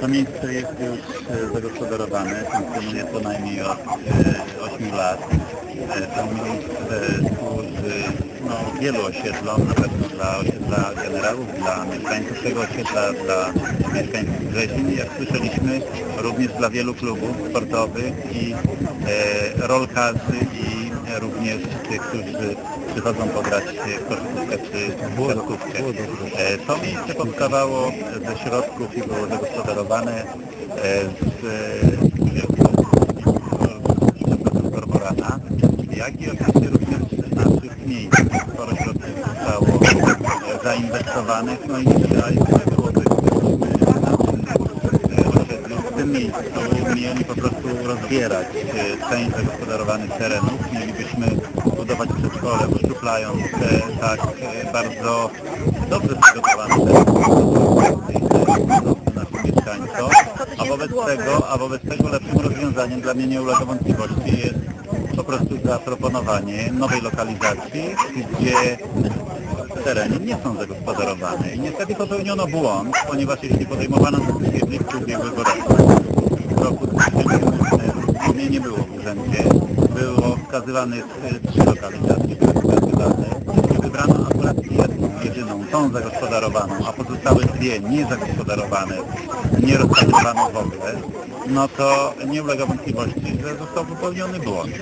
To miejsce jest już e, zagospodarowane, funkcjonuje co najmniej od e, 8 lat. E, To miejsce służy no, wielu osiedlom, na pewno dla osiedla generałów, dla mieszkańców tego osiedla, dla mieszkańców Brzezin, jak słyszeliśmy, również dla wielu klubów sportowych i e, rolkarzy i również tych, którzy przychodzą pograć w koszykówkę czy w. E, To miejsce powstawało ze środków i było zagospodarowane e, z e, korporata, jak i oczywiście również z naszych miejsc. Sporo środków zostało e, zainwestowanych, no i dzisiaj byłoby w tym miejscu po prostu rozbierać e, część zagospodarowanych terenów. Mielibyśmy budować przedszkole, uszczuplając te tak e, bardzo dobrze przygotowane tereny mieszkańcom. A wobec tego, a wobec tego lepszym rozwiązaniem dla mnie nie ulega wątpliwości jest po prostu zaproponowanie nowej lokalizacji, gdzie tereny nie są zagospodarowane. I niestety popełniono błąd, ponieważ jeśli podejmowano decyzję w ubiegłego roku 2000 mnie nie było w urzędzie, było wskazywanych e, trzy lokalizacje, które. I wybrano akurat jedyną, tą zagospodarowaną, a pozostałe dwie niezagospodarowane, nie rozpatrywano w ogóle, no to nie ulega wątpliwości, że został popełniony błąd.